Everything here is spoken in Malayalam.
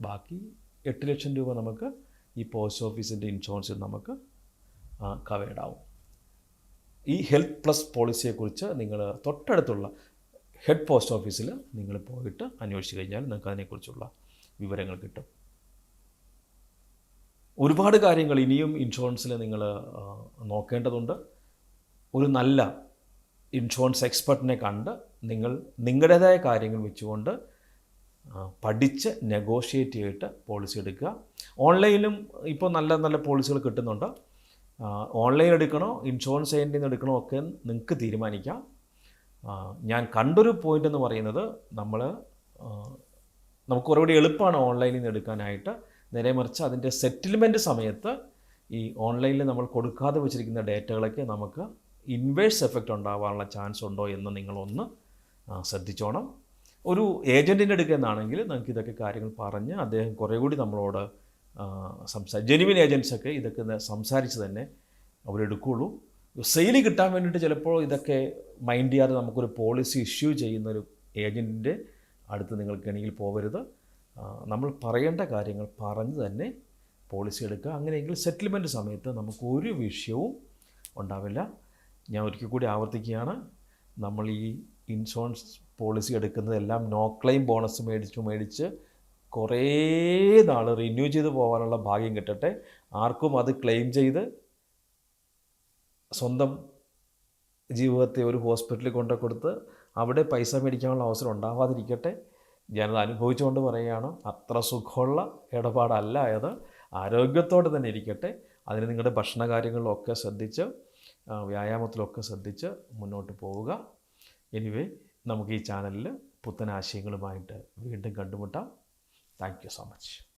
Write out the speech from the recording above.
ബാക്കി എട്ട് ലക്ഷം രൂപ നമുക്ക് ഈ പോസ്റ്റ് ഓഫീസിന്റെ ഇൻഷുറൻസിൽ നമുക്ക് കവേഡ് ആവും. ഈ ഹെൽത്ത് പ്ലസ് പോളിസിയെക്കുറിച്ച് നിങ്ങൾ തൊട്ടടുത്തുള്ള ഹെഡ് പോസ്റ്റ് ഓഫീസിൽ നിങ്ങൾ പോയിട്ട് അന്വേഷിച്ച് കഴിഞ്ഞാൽ നിങ്ങൾക്ക് അതിനെക്കുറിച്ചുള്ള വിവരങ്ങൾ കിട്ടും. ഒരുപാട് കാര്യങ്ങൾ ഇനിയും ഇൻഷുറൻസിൽ നിങ്ങൾ നോക്കേണ്ടതുണ്ട്. ഒരു നല്ല ഇൻഷുറൻസ് എക്സ്പെർട്ടിനെ കണ്ട് നിങ്ങൾ നിങ്ങളുടേതായ കാര്യങ്ങൾ വെച്ചുകൊണ്ട് പഠിച്ച് നെഗോഷിയേറ്റ് ചെയ്തിട്ട് പോളിസി എടുക്കുക. ഓൺലൈനിലും ഇപ്പോൾ നല്ല നല്ല പോളിസികൾ കിട്ടുന്നുണ്ട്. ഓൺലൈൻ എടുക്കണോ ഇൻഷുറൻസ് ഏജന്റിൽ നിന്ന് എടുക്കണോ ഒക്കെ നിങ്ങൾക്ക് തീരുമാനിക്കാം. ഞാൻ കണ്ടൊരു പോയിന്റ് എന്ന് പറയുന്നത് നമ്മൾ നമുക്ക് കുറച്ചുകൂടി എളുപ്പമാണ് ഓൺലൈനിൽ നിന്ന് എടുക്കാനായിട്ട്. നേരെ മറിച്ച് അതിന്റെ സെറ്റിൽമെന്റ് സമയത്ത് ഈ ഓൺലൈനിൽ നമ്മൾ കൊടുക്കാതെ വെച്ചിരിക്കുന്ന ഡേറ്റകളൊക്കെ നമുക്ക് ഇൻവേഴ്സ് എഫക്റ്റ് ഉണ്ടാവാനുള്ള ചാൻസ് ഉണ്ടോ എന്ന് നിങ്ങളൊന്ന് ശ്രദ്ധിച്ചോണം. ഒരു ഏജന്റിന്റെ അടുക്കുന്നാണെങ്കിൽ നമുക്ക് ഇതൊക്കെ കാര്യങ്ങൾ പറഞ്ഞ് അദ്ദേഹം കുറേ കൂടി നമ്മളോട് സംസാ ജെനുവിൻ ഏജൻസൊക്കെ ഇതൊക്കെ സംസാരിച്ച് തന്നെ അവരെടുക്കുകയുള്ളൂ സെയിൽ കിട്ടാൻ വേണ്ടിയിട്ട് ചിലപ്പോൾ ഇതൊക്കെ മൈൻഡ് ചെയ്യാതെ നമുക്കൊരു പോളിസി ഇഷ്യൂ ചെയ്യുന്ന ഒരു ഏജന്റിന്റെ അടുത്ത് നിങ്ങൾക്ക് എണീൽ പോകരുത് നമ്മൾ പറയേണ്ട കാര്യങ്ങൾ പറഞ്ഞ് തന്നെ പോളിസി എടുക്കുക. അങ്ങനെയെങ്കിൽ സെറ്റിൽമെന്റ് സമയത്ത് നമുക്ക് ഒരു വിഷയവും ഉണ്ടാവില്ല. ഞാൻ ഒരിക്കൽ കൂടി ആവർത്തിക്കുകയാണ്. നമ്മൾ ഈ ഇൻഷുറൻസ് പോളിസി എടുക്കുന്നതെല്ലാം നോ ക്ലെയിം ബോണസ് മേടിച്ച് മേടിച്ച് കുറേ നാൾ റിന്യൂ ചെയ്ത് പോകാനുള്ള ഭാഗ്യം കിട്ടട്ടെ. ആർക്കും അത് ക്ലെയിം ചെയ്ത് സ്വന്തം ജീവിതത്തെ ഒരു ഹോസ്പിറ്റലിൽ കൊണ്ടു കൊടുത്ത് അവിടെ പൈസ മേടിക്കാനുള്ള അവസരം ഉണ്ടാവാതിരിക്കട്ടെ. ഞാനത് അനുഭവിച്ചുകൊണ്ട് പറയുകയാണ് അത്ര സുഖമുള്ള ഇടപാടല്ല അത് ആരോഗ്യത്തോടെ തന്നെ ഇരിക്കട്ടെ. അതിന് നിങ്ങളുടെ ഭക്ഷണ കാര്യങ്ങളിലൊക്കെ ശ്രദ്ധിച്ച് വ്യായാമത്തിലൊക്കെ ശ്രദ്ധിച്ച് മുന്നോട്ട് പോവുക. എനിവേ നമുക്ക് ഈ ചാനലിൽ പുത്തൻ ആശയങ്ങളുമായിട്ട് വീണ്ടും കണ്ടുമുട്ടാം. Thank you so much